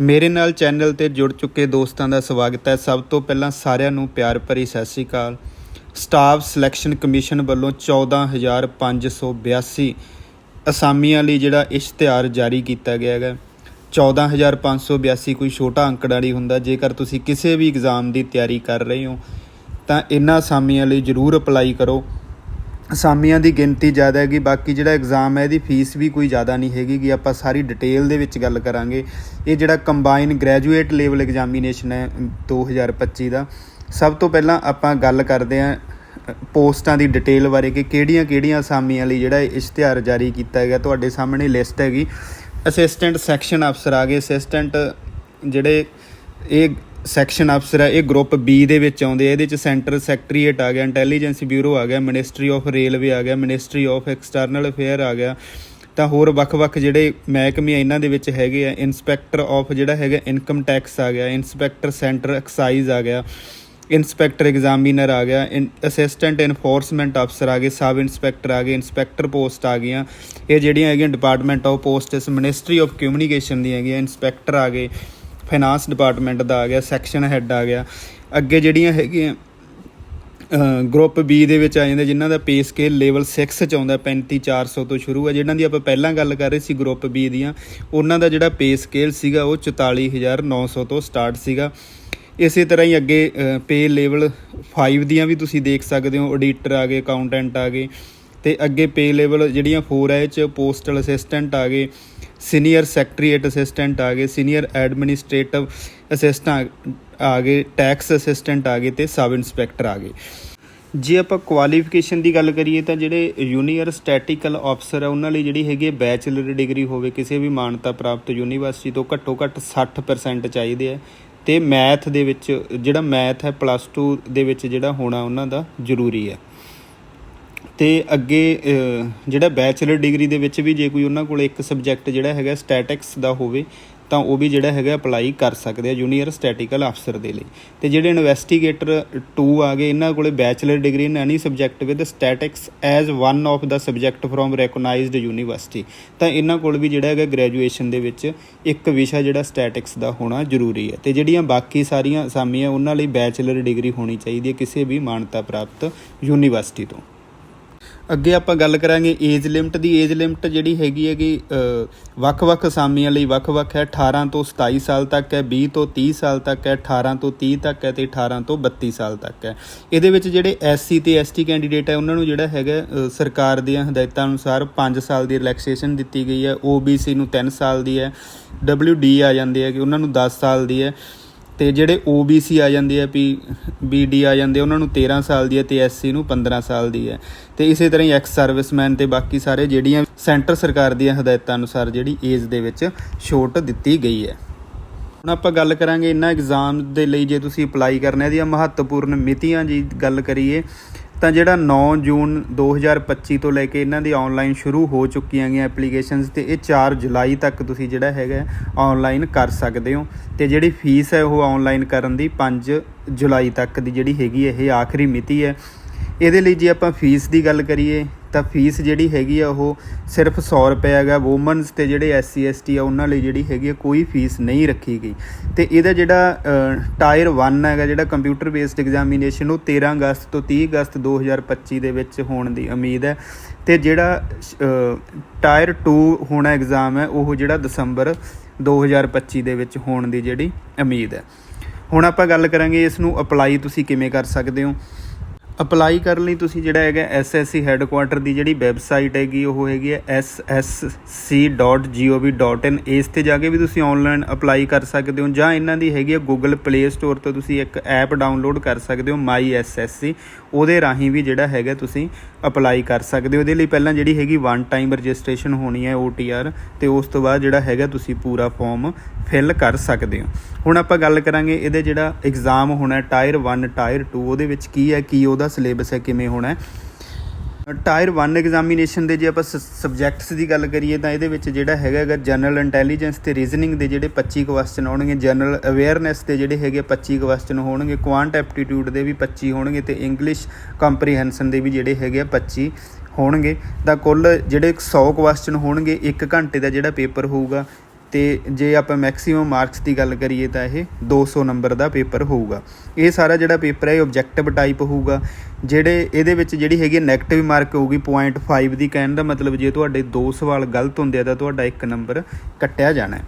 ਮੇਰੇ ਨਾਲ ਚੈਨਲ ਤੇ ਜੁੜ ਚੁੱਕੇ ਦੋਸਤਾਂ ਦਾ ਸਵਾਗਤ ਹੈ। ਸਭ ਤੋਂ ਪਹਿਲਾਂ ਸਾਰਿਆਂ ਨੂੰ ਪਿਆਰ ਭਰੀ Sat Sri Akal. Staff selection commission ਵੱਲੋਂ 14582 ਅਸਾਮੀਆਂ ਲਈ ਜਿਹੜਾ ਇਸ਼ਤਿਹਾਰ ਜਾਰੀ ਕੀਤਾ ਗਿਆ ਹੈਗਾ। 14582 ਕੋਈ ਛੋਟਾ ਅੰਕੜਾ ਨਹੀਂ ਹੁੰਦਾ। ਜੇਕਰ ਤੁਸੀਂ ਕਿਸੇ ਵੀ ਐਗਜ਼ਾਮ ਦੀ ਤਿਆਰੀ ਕਰ ਰਹੇ ਹੋ, ਤਾਂ ਇਹਨਾਂ ਅਸਾਮੀਆਂ ਲਈ ਜ਼ਰੂਰ ਅਪਲਾਈ ਕਰੋ। ਅਸਾਮੀਆਂ ਦੀ ਗਿਣਤੀ ਜ਼ਿਆਦਾ ਹੈਗੀ, ਬਾਕੀ ਜਿਹੜਾ ਐਗਜ਼ਾਮ ਹੈ, ਇਹਦੀ ਫੀਸ ਵੀ ਕੋਈ ਜ਼ਿਆਦਾ ਨਹੀਂ ਹੈਗੀ ਗੀ। ਆਪਾਂ ਸਾਰੀ ਡਿਟੇਲ ਦੇ ਵਿੱਚ ਗੱਲ ਕਰਾਂਗੇ। ਇਹ ਜਿਹੜਾ ਕੰਬਾਈਨ ਗ੍ਰੈਜੂਏਟ ਲੈਵਲ ਐਗਜ਼ਾਮੀਨੇਸ਼ਨ ਹੈ 2025 ਦਾ ਸਭ ਤੋਂ ਪਹਿਲਾਂ ਆਪਾਂ ਗੱਲ ਕਰਦੇ ਹਾਂ ਪੋਸਟਾਂ ਦੀ ਡਿਟੇਲ ਬਾਰੇ ਕਿ ਕਿਹੜੀਆਂ-ਕਿਹੜੀਆਂ ਅਸਾਮੀਆਂ ਲਈ ਜਿਹੜਾ ਇਸ਼ਤਿਹਾਰ ਜਾਰੀ ਕੀਤਾ ਗਿਆ। ਤੁਹਾਡੇ ਸਾਹਮਣੇ ਲਿਸਟ ਹੈਗੀ। ਅਸਿਸਟੈਂਟ ਸੈਕਸ਼ਨ ਅਫਸਰ ਆ ਗਏ। ਅਸਿਸਟੈਂਟ ਜਿਹੜੇ ਇਹ ਸੈਕਸ਼ਨ ਅਫਸਰ ਹੈ ਇਹ ਗਰੁੱਪ ਬੀ ਦੇ ਵਿੱਚ ਆਉਂਦੇ ਆ, ਇਹਦੇ ਚ ਸੈਂਟਰ ਸੈਕਟਰੀਏਟ ਆ ਗਿਆ ਇੰਟੈਲੀਜੈਂਸ ਬਿਊਰੋ ਆ ਗਿਆ ਮਿਨਿਸਟਰੀ ਆਫ ਰੇਲਵੇ ਆ ਗਿਆ ਮਿਨਿਸਟਰੀ ਆਫ ਐਕਸਟਰਨਲ ਅਫੇਅਰ ਆ ਗਿਆ। ਤਾਂ ਹੋਰ ਵੱਖ-ਵੱਖ ਜਿਹੜੇ ਮਹਿਕਮੇ ਇਹਨਾਂ ਦੇ ਵਿੱਚ ਹੈਗੇ ਆ ਇਨਸਪੈਕਟਰ ਆਫ ਜਿਹੜਾ ਹੈਗਾ ਇਨਕਮ ਟੈਕਸ ਆ ਗਿਆ ਇਨਸਪੈਕਟਰ ਸੈਂਟਰ ਐਕਸਾਈਜ਼ ਆ ਗਿਆ ਇਨਸਪੈਕਟਰ ਐਗਜ਼ਾਮੀਨਰ ਆ ਗਿਆ ਅਸਿਸਟੈਂਟ ਇਨਫੋਰਸਮੈਂਟ ਅਫਸਰ ਆ ਗਏ ਸਬ ਇਨਸਪੈਕਟਰ ਆ ਗਏ ਇਨਸਪੈਕਟਰ ਪੋਸਟ ਆ ਗਈਆਂ। ਇਹ ਜਿਹੜੀਆਂ ਹੈਗੀਆਂ department of posts ministry of communication ਦੀਆਂ ਹੈਗੀਆਂ ਇਨਸਪੈਕਟਰ ਆ ਗਏ। ਫਾਈਨਾਂਸ ਡਿਪਾਰਟਮੈਂਟ ਦਾ ਆ ਗਿਆ ਸੈਕਸ਼ਨ ਹੈੱਡ ਆ ਗਿਆ। ਅੱਗੇ ਜਿਹੜੀਆਂ ਹੈਗੀਆਂ ਗਰੁੱਪ B ਦੇ ਵਿੱਚ ਆ ਜਾਂਦੇ, ਜਿਨ੍ਹਾਂ ਦਾ ਪੇ ਸਕੇਲ ਲੈਵਲ 6 ਚ ਆਉਂਦਾ 35400 ਤੋਂ ਸ਼ੁਰੂ ਹੈ ਜਿਹਨਾਂ ਦੀ ਆਪਾਂ ਪਹਿਲਾਂ ਗੱਲ ਕਰ ਰਹੇ ਸੀ ਗਰੁੱਪ B ਦੀਆਂ, ਉਹਨਾਂ ਦਾ ਜਿਹੜਾ ਪੇ ਸਕੇਲ ਸੀਗਾ, ਉਹ 44900 ਤੋਂ ਸਟਾਰਟ ਸੀਗਾ। ਇਸੇ ਤਰ੍ਹਾਂ ਹੀ ਅੱਗੇ ਪੇ ਲੈਵਲ 5 ਦੀਆਂ ਵੀ ਤੁਸੀਂ ਦੇਖ ਸਕਦੇ ਹੋ ਆਡੀਟਰ ਆ ਗਏ ਅਕਾਊਂਟੈਂਟ ਆ ਗਏ। ਤੇ ਅੱਗੇ ਪੇ ਲੈਵਲ ਜਿਹੜੀਆਂ 4 ਹੈ ਚ ਪੋਸਟਲ ਅਸਿਸਟੈਂਟ ਆ ਗਏ ਸੀਨੀਅਰ ਸੈਕਟਰੀਏਟ ਅਸਿਸਟੈਂਟ ਆ ਗਏ ਸੀਨੀਅਰ ਐਡਮਿਨਿਸਟ੍ਰੇਟਿਵ ਅਸਿਸਟੈਂਟ ਆ ਗਏ ਟੈਕਸ ਅਸਿਸਟੈਂਟ ਆ ਗਏ ਤੇ ਸਬ ਇੰਸਪੈਕਟਰ ਆ ਗਏ। ਜੇ ਆਪਾਂ ਕੁਆਲੀਫਿਕੇਸ਼ਨ ਦੀ ਗੱਲ ਕਰੀਏ ਤਾਂ ਜਿਹੜੇ ਜੂਨੀਅਰ ਸਟੈਟਿਕਲ ਅਫਸਰ ਆ, ਉਹਨਾਂ ਲਈ ਜਿਹੜੀ ਹੈਗੀ ਬੈਚਲਰ ਡਿਗਰੀ ਹੋਵੇ, ਕਿਸੇ ਵੀ ਮਾਨਤਾ ਪ੍ਰਾਪਤ ਯੂਨੀਵਰਸਿਟੀ ਤੋਂ ਘੱਟੋ ਘੱਟ 60% ਚਾਹੀਦੇ ਆ ਤੇ ਮੈਥ ਦੇ ਵਿੱਚ, ਜਿਹੜਾ ਮੈਥ ਹੈ ਪਲੱਸ 2 ਦੇ ਵਿੱਚ ਜਿਹੜਾ ਹੋਣਾ ਉਹਨਾਂ ਦਾ ਜ਼ਰੂਰੀ ਹੈ। ਤੇ ਅੱਗੇ ਜਿਹੜਾ ਬੈਚਲਰ ਡਿਗਰੀ ਦੇ ਵਿੱਚ ਵੀ ਜੇ ਕੋਈ ਉਹਨਾਂ ਕੋਲ ਇੱਕ ਸਬਜੈਕਟ ਜਿਹੜਾ ਹੈਗਾ ਸਟੈਟਿਕਸ ਦਾ ਹੋਵੇ, ਤਾਂ ਉਹ ਵੀ ਜਿਹੜਾ ਹੈਗਾ ਅਪਲਾਈ ਕਰ ਸਕਦੇ ਆ ਜੂਨੀਅਰ ਸਟੈਟਿਕਲ ਅਫਸਰ ਦੇ ਲਈ। ਤੇ ਜਿਹੜੇ ਇਨਵੈਸਟੀਗੇਟਰ 2 ਆ ਗਏ, ਇਹਨਾਂ ਕੋਲੇ bachelor degree in any subject with statistics as one of the subject from recognised university ਤਾਂ ਇਹਨਾਂ ਕੋਲ ਵੀ ਜਿਹੜਾ ਹੈਗਾ ਗ੍ਰੈਜੂਏਸ਼ਨ ਦੇ ਵਿੱਚ ਇੱਕ ਵਿਸ਼ਾ ਜਿਹੜਾ ਸਟੈਟਿਕਸ ਦਾ ਹੋਣਾ ਜ਼ਰੂਰੀ ਹੈ। ਤੇ ਜਿਹੜੀਆਂ ਬਾਕੀ ਸਾਰੀਆਂ ਅਸਾਮੀਆਂ ਉਹਨਾਂ ਲਈ ਬੈਚਲਰ ਡਿਗਰੀ ਹੋਣੀ ਚਾਹੀਦੀ ਹੈ ਕਿਸੇ ਵੀ ਮਾਨਤਾ ਪ੍ਰਾਪਤ ਯੂਨੀਵਰਸਿਟੀ ਤੋਂ। ਅੱਗੇ ਆਪਾਂ ਗੱਲ ਕਰਾਂਗੇ ਏਜ ਲਿਮਟ ਦੀ। ਏਜ ਲਿਮਟ ਜਿਹੜੀ ਹੈਗੀ ਹੈਗੀ ਅ, ਵੱਖ-ਵੱਖ ਅਸਾਮੀਆਂ ਲਈ ਵੱਖ-ਵੱਖ ਹੈ। 18 ਤੋਂ 27 ਸਾਲ ਤੱਕ ਹੈ 20 ਤੋਂ 30 ਸਾਲ ਤੱਕ ਹੈ 18 ਤੋਂ 30 ਤੱਕ ਹੈ ਤੇ 18 ਤੋਂ 32 ਸਾਲ ਤੱਕ ਹੈ। ਇਹਦੇ ਵਿੱਚ ਜਿਹੜੇ ਐਸਸੀ ਤੇ ਐਸਟੀ ਕੈਂਡੀਡੇਟ ਹੈ ਉਹਨਾਂ ਨੂੰ ਜਿਹੜਾ ਹੈਗਾ ਸਰਕਾਰ ਦੀਆਂ ਹਦਾਇਤਾਂ ਅਨੁਸਾਰ 5 ਸਾਲ ਦੀ ਰਿਲੈਕਸੇਸ਼ਨ ਦਿੱਤੀ ਗਈ ਹੈ। ਓਬੀਸੀ ਨੂੰ 3 ਸਾਲ ਦੀ ਹੈ। ਡਬਲਯੂਡੀ ਆ ਜਾਂਦੇ ਆ ਕਿ ਉਹਨਾਂ ਨੂੰ 10 ਸਾਲ ਦੀ ਹੈ। ਤੇ ਜਿਹੜੇ OBC ਆ ਜਾਂਦੇ ਆ ਪੀ BD ਆ ਜਾਂਦੇ, ਉਹਨਾਂ ਨੂੰ 13 ਸਾਲ ਦੀ ਹੈ ਤੇ SC ਨੂੰ 15 ਸਾਲ ਦੀ ਹੈ। ਤੇ ਇਸੇ ਤਰ੍ਹਾਂ ਹੀ ਐਕਸ ਸਰਵਿਸਮੈਨ ਤੇ ਬਾਕੀ ਸਾਰੇ ਜਿਹੜੀਆਂ ਸੈਂਟਰ ਸਰਕਾਰ ਦੀਆਂ ਹਦਾਇਤਾਂ ਅਨੁਸਾਰ ਜਿਹੜੀ ਏਜ ਦੇ ਵਿੱਚ ਛੋਟ ਦਿੱਤੀ ਗਈ ਹੈ। ਹੁਣ ਆਪਾਂ ਗੱਲ ਕਰਾਂਗੇ ਇਹਨਾਂ ਐਗਜ਼ਾਮ ਦੇ ਲਈ ਜੇ ਤੁਸੀਂ ਅਪਲਾਈ ਕਰਨਾ ਦੀਆਂ ਮਹੱਤਵਪੂਰਨ ਮਿਤੀਆਂ ਜੀ ਗੱਲ ਕਰੀਏ ਤਾਂ ਜਿਹੜਾ 9 ਜੂਨ 2025 ਤੋਂ ਲੈ ਕੇ ਇਹਨਾਂ ਦੀ ਆਨਲਾਈਨ ਸ਼ੁਰੂ ਹੋ ਚੁੱਕੀਆਂ ਗਈਆਂ ਐਪਲੀਕੇਸ਼ਨਸ ਤੇ ਇਹ 4 ਜੁਲਾਈ ਤੱਕ ਤੁਸੀਂ ਜਿਹੜਾ ਹੈਗਾ ਆਨਲਾਈਨ ਕਰ ਸਕਦੇ ਹੋ ਤੇ ਜਿਹੜੀ ਫੀਸ ਹੈ ਉਹ ਆਨਲਾਈਨ ਕਰਨ ਦੀ 5 ਜੁਲਾਈ ਤੱਕ ਦੀ ਜਿਹੜੀ ਹੈਗੀ ਹੈ, ਇਹ ਆਖਰੀ ਮਿਤੀ ਹੈ। ਇਹਦੇ ਲਈ ਜੇ ਆਪਾਂ ਫੀਸ ਦੀ ਗੱਲ ਕਰੀਏ, ਤਾਂ ਫੀਸ ਜਿਹੜੀ ਹੈਗੀ ਆ ਉਹ ਸਿਰਫ 100 ਰੁਪਏ ਹੈਗਾ। ਔਮਨਸ ਤੇ ਜਿਹੜੇ ਐਸਸੀ ਐਸਟੀ ਆ, ਉਹਨਾਂ ਲਈ ਜਿਹੜੀ ਹੈਗੀ ਆ ਕੋਈ ਫੀਸ ਨਹੀਂ ਰੱਖੀ ਗਈ। ਤੇ ਇਹਦਾ ਜਿਹੜਾ ਟਾਇਰ 1 ਹੈਗਾ, ਜਿਹੜਾ ਕੰਪਿਊਟਰ ਬੇਸਡ ਐਗਜ਼ਾਮੀਨੇਸ਼ਨ ਉਹ 13 ਅਗਸਤ ਤੋਂ 30 ਅਗਸਤ 2025 ਦੇ ਵਿੱਚ ਹੋਣ ਦੀ ਉਮੀਦ ਹੈ। ਤੇ ਜਿਹੜਾ ਟਾਇਰ 2 ਹੋਣਾ ਐਗਜ਼ਾਮ ਹੈ, ਉਹ ਜਿਹੜਾ ਦਸੰਬਰ 2025 ਦੇ ਵਿੱਚ ਹੋਣ ਦੀ ਜਿਹੜੀ ਉਮੀਦ ਹੈ। ਹੁਣ ਆਪਾਂ ਗੱਲ ਕਰਾਂਗੇ ਇਸ ਨੂੰ ਅਪਲਾਈ ਤੁਸੀਂ ਕਿਵੇਂ ਕਰ ਸਕਦੇ ਹੋ। ਅਪਲਾਈ ਕਰਨ ਲਈ ਤੁਸੀਂ ਜਿਹੜਾ ਹੈਗਾ ਐਸਐਸਸੀ ਹੈੱਡਕੁਆਟਰ ਦੀ ਜਿਹੜੀ ਵੈਬਸਾਈਟ ਹੈਗੀ, ਉਹ ਹੈਗੀ ਹੈ ssc.gov.in ਇਸ ਤੇ ਜਾ ਕੇ ਵੀ ਤੁਸੀਂ ਆਨਲਾਈਨ ਅਪਲਾਈ ਕਰ ਸਕਦੇ ਹੋ ਜਾਂ ਇਹਨਾਂ ਦੀ ਹੈਗੀ ਹੈ ਗੂਗਲ ਪਲੇ ਸਟੋਰ ਤੋਂ ਤੁਸੀਂ ਇੱਕ ਐਪ ਡਾਊਨਲੋਡ ਕਰ ਸਕਦੇ ਹੋ ਮਾਈ ਐਸਐਸਸੀ ਉਹਦੇ ਰਾਹੀਂ ਵੀ ਜਿਹੜਾ ਹੈਗਾ ਤੁਸੀਂ ਅਪਲਾਈ ਕਰ ਸਕਦੇ ਹੋ। ਇਹਦੇ ਲਈ ਪਹਿਲਾਂ ਜਿਹੜੀ ਹੈਗੀ ਵਨ ਟਾਈਮ ਰਜਿਸਟ੍ਰੇਸ਼ਨ ਹੋਣੀ ਹੈ OTR ਤੇ ਉਸ ਤੋਂ ਬਾਅਦ ਜਿਹੜਾ ਹੈਗਾ ਤੁਸੀਂ ਪੂਰਾ ਫਾਰਮ ਫਿਲ ਕਰ ਸਕਦੇ ਹੋ। ਹੁਣ ਆਪਾਂ ਗੱਲ ਕਰਾਂਗੇ ਇਹਦੇ ਜਿਹੜਾ ਐਗਜ਼ਾਮ ਹੋਣਾ ਟਾਇਰ 1 ਟਾਇਰ 2 ਉਹਦੇ ਵਿੱਚ ਕੀ ਹੈ, ਕੀ ਉਹਦਾ ਸਿਲੇਬਸ ਹੈ, ਕਿਵੇਂ ਹੋਣਾ ਟਾਇਰ 1 ਐਗਜ਼ਾਮੀਨੇਸ਼ਨ ਦੇ ਜੇ ਆਪਾਂ ਸਬਜੈਕਟਸ ਦੀ ਗੱਲ ਕਰੀਏ ਤਾਂ ਇਹਦੇ ਵਿੱਚ ਜਿਹੜਾ ਹੈਗਾ ਅਗਰ ਜਨਰਲ ਇੰਟੈਲੀਜੈਂਸ ਤੇ ਰੀਜ਼ਨਿੰਗ ਦੇ ਜਿਹੜੇ 25 ਕੁਐਸਚਨ ਆਉਣਗੇ ਜਨਰਲ ਅਵੇਅਰਨੈਸ ਦੇ ਜਿਹੜੇ ਹੈਗੇ 25 ਕੁਐਸਚਨ ਹੋਣਗੇ ਕੁਆਂਟ ਐਪਟੀਟਿਊਡ ਦੇ ਵੀ 25 ਹੋਣਗੇ ਤੇ ਇੰਗਲਿਸ਼ ਕੰਪਰੀਹੈਂਸ਼ਨ ਦੇ ਵੀ ਜਿਹੜੇ ਹੈਗੇ ਆ 25 ਹੋਣਗੇ। ਤਾਂ ਕੁੱਲ ਜਿਹੜੇ 100 ਕੁਐਸਚਨ ਹੋਣਗੇ 1 ਘੰਟੇ ਦਾ ਜਿਹੜਾ ਪੇਪਰ ਹੋਊਗਾ ਤੇ ਜੇ ਆਪਾਂ ਮੈਕਸਿਮਮ ਮਾਰਕਸ ਦੀ ਗੱਲ ਕਰੀਏ ਤਾਂ ਇਹ 200 ਨੰਬਰ ਦਾ ਪੇਪਰ ਹੋਊਗਾ। ਇਹ ਸਾਰਾ ਜਿਹੜਾ ਪੇਪਰ ਹੈ, ਇਹ ਆਬਜੈਕਟਿਵ ਟਾਈਪ ਹੋਊਗਾ। ਜਿਹੜੇ ਇਹਦੇ ਵਿੱਚ ਜਿਹੜੀ ਹੈਗੀ 네ਗੇਟਿਵ ਮਾਰਕ ਹੋਊਗੀ 0.5 ਦੀ ਕਹਿਣ ਦਾ ਮਤਲਬ ਜੇ ਤੁਹਾਡੇ ਦੋ ਸਵਾਲ ਗਲਤ ਹੁੰਦੇ ਆ ਤਾਂ ਤੁਹਾਡਾ ਇੱਕ ਨੰਬਰ ਕੱਟਿਆ ਜਾਣਾ ਹੈ।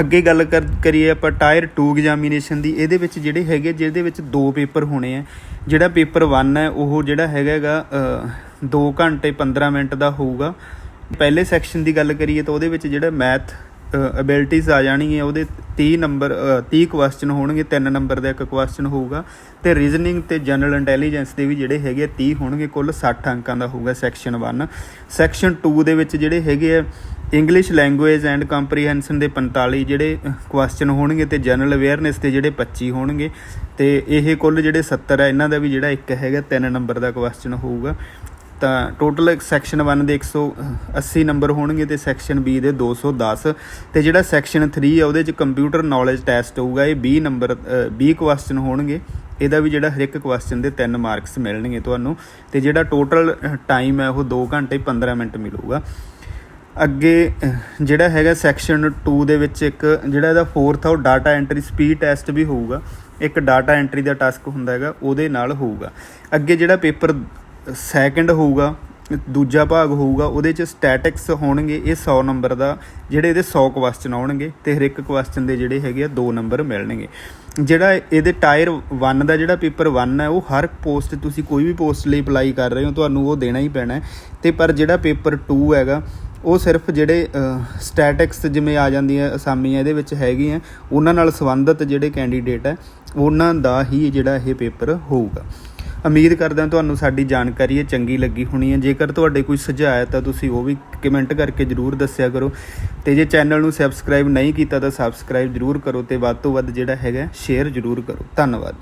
ਅੱਗੇ ਗੱਲ ਕਰ, ਕਰੀਏ ਆਪਾਂ ਟਾਇਰ 2 ਐਗਜ਼ਾਮੀਨੇਸ਼ਨ ਦੀ। ਇਹਦੇ ਵਿੱਚ ਜਿਹੜੇ ਹੈਗੇ, ਜਿਹਦੇ ਵਿੱਚ ਦੋ ਪੇਪਰ ਹੋਣੇ ਆ। ਜਿਹੜਾ ਪੇਪਰ 1 ਹੈ, ਉਹ ਜਿਹੜਾ ਹੈਗਾ ਹੈਗਾ 2 ਘੰਟੇ 15 ਮਿੰਟ ਦਾ ਹੋਊਗਾ। ਪਹਿਲੇ ਸੈਕਸ਼ਨ ਦੀ ਗੱਲ ਕਰੀਏ ਤਾਂ ਉਹਦੇ ਵਿੱਚ ਜਿਹੜਾ ਮੈਥ ਅਬਿਲਿਟੀਜ਼ ਆ ਜਾਣਗੀਆਂ ਉਹਦੇ 30 ਨੰਬਰ ਅ, 30 ਕੁਐਸਚਨ ਹੋਣਗੇ 3 ਨੰਬਰ ਦਾ ਇੱਕ ਕੁਐਸਚਨ ਹੋਊਗਾ। ਤੇ ਰੀਜ਼ਨਿੰਗ ਤੇ ਜਨਰਲ ਇੰਟੈਲੀਜੈਂਸ ਦੇ ਵੀ ਜਿਹੜੇ ਹੈਗੇ ਆ 30 ਹੋਣਗੇ ਕੁੱਲ 60 ਅੰਕਾਂ ਦਾ ਹੋਊਗਾ ਸੈਕਸ਼ਨ 1 ਸੈਕਸ਼ਨ 2 ਦੇ ਵਿੱਚ ਜਿਹੜੇ ਹੈਗੇ ਆ ਇੰਗਲਿਸ਼ ਲੈਂਗੁਏਜ ਐਂਡ ਕੰਪਰੀਹੈਂਸ਼ਨ ਦੇ 45 ਜਿਹੜੇ ਕੁਐਸਚਨ ਹੋਣਗੇ ਤੇ ਜਨਰਲ ਅਵੇਅਰਨੈਸ ਦੇ ਜਿਹੜੇ 25 ਹੋਣਗੇ। ਤੇ ਇਹ ਕੁੱਲ ਜਿਹੜੇ 70 ਆ ਇਹਨਾਂ ਦਾ ਵੀ ਜਿਹੜਾ ਇੱਕ ਹੈਗਾ 3 ਨੰਬਰ ਦਾ ਕੁਐਸਚਨ ਹੋਊਗਾ। ਤਾਂ ਟੋਟਲ ਸੈਕਸ਼ਨ 1 ਦੇ 180 ਨੰਬਰ ਹੋਣਗੇ ਤੇ ਸੈਕਸ਼ਨ B ਦੇ 210 ਤੇ ਜਿਹੜਾ ਸੈਕਸ਼ਨ 3 ਆ ਉਹਦੇ ਚ ਕੰਪਿਊਟਰ ਨੌਲੇਜ ਟੈਸਟ ਹੋਊਗਾ ਇਹ 20 ਨੰਬਰ ਅ, 20 ਕੁਐਸਚਨ ਹੋਣਗੇ। ਇਹਦਾ ਵੀ ਜਿਹੜਾ ਹਰ ਇੱਕ ਕੁਐਸਚਨ ਦੇ 3 ਮਾਰਕਸ ਮਿਲਣਗੇ ਤੁਹਾਨੂੰ। ਤੇ ਜਿਹੜਾ ਟੋਟਲ ਟਾਈਮ ਹੈ ਉਹ 2 ਘੰਟੇ 15 ਮਿੰਟ ਮਿਲੂਗਾ। ਅੱਗੇ ਜਿਹੜਾ ਹੈਗਾ ਸੈਕਸ਼ਨ 2 ਦੇ ਵਿੱਚ ਇੱਕ ਜਿਹੜਾ ਇਹਦਾ ਫੋਰਥ ਆ ਉਹ ਡਾਟਾ ਐਂਟਰੀ ਸਪੀਡ ਟੈਸਟ ਵੀ ਹੋਊਗਾ। ਇੱਕ ਡਾਟਾ ਐਂਟਰੀ ਦਾ ਟਾਸਕ ਹੁੰਦਾ ਹੈਗਾ ਉਹਦੇ ਨਾਲ ਹੋਊਗਾ। ਅੱਗੇ ਜਿਹੜਾ ਪੇਪਰ ਸੈਕੰਡ ਹੋਊਗਾ, ਦੂਜਾ ਭਾਗ ਹੋਊਗਾ, ਉਹਦੇ ਚ ਸਟੈਟਿਕਸ ਹੋਣਗੇ ਇਹ 100 ਨੰਬਰ ਦਾ, ਜਿਹੜੇ ਇਹਦੇ 100 ਕੁਐਸਚਨ ਆਉਣਗੇ ਤੇ ਹਰ ਇੱਕ ਕੁਐਸਚਨ ਦੇ ਜਿਹੜੇ ਹੈਗੇ ਆ 2 ਨੰਬਰ ਮਿਲਣਗੇ। ਜਿਹੜਾ ਇਹਦੇ ਟਾਇਰ 1 ਦਾ ਜਿਹੜਾ ਪੇਪਰ 1 ਹੈ, ਉਹ ਹਰ ਪੋਸਟ ਤੁਸੀਂ ਕੋਈ ਵੀ ਪੋਸਟ ਲਈ ਅਪਲਾਈ ਕਰ ਰਹੇ ਹੋ, ਤੁਹਾਨੂੰ ਉਹ ਦੇਣਾ ਹੀ ਪੈਣਾ ਹੈ। ਤੇ ਪਰ ਜਿਹੜਾ ਪੇਪਰ 2 ਹੈਗਾ, ਉਹ ਸਿਰਫ ਜਿਹੜੇ ਸਟੈਟਿਕਸ ਜਿਵੇਂ ਆ ਜਾਂਦੀਆਂ ਅਸਾਮੀਆਂ ਇਹਦੇ ਵਿੱਚ ਹੈਗੀਆਂ, ਉਹਨਾਂ ਨਾਲ ਸੰਬੰਧਿਤ ਜਿਹੜੇ ਕੈਂਡੀਡੇਟ ਹੈ, ਉਹਨਾਂ ਦਾ ਹੀ ਜਿਹੜਾ ਇਹ ਪੇਪਰ ਹੋਊਗਾ। ਉਮੀਦ ਕਰਦਾ ਤੁਹਾਨੂੰ ਸਾਡੀ ਜਾਣਕਾਰੀ ਇਹ ਚੰਗੀ ਲੱਗੀ ਹੋਣੀ ਹੈ। ਜੇਕਰ ਤੁਹਾਡੇ ਕੋਈ ਸੁਝਾਅ ਹੈ ਤਾਂ ਤੁਸੀਂ ਉਹ ਵੀ ਕਮੈਂਟ ਕਰਕੇ ਜਰੂਰ ਦੱਸਿਆ ਕਰੋ। ਤੇ ਜੇ ਚੈਨਲ ਨੂੰ ਸਬਸਕ੍ਰਾਈਬ ਨਹੀਂ ਕੀਤਾ ਤਾਂ ਸਬਸਕ੍ਰਾਈਬ ਜਰੂਰ ਕਰੋ ਤੇ ਵੱਧ ਤੋਂ ਵੱਧ ਜਿਹੜਾ ਹੈਗਾ ਸ਼ੇਅਰ ਜਰੂਰ ਕਰੋ। ਧੰਨਵਾਦ।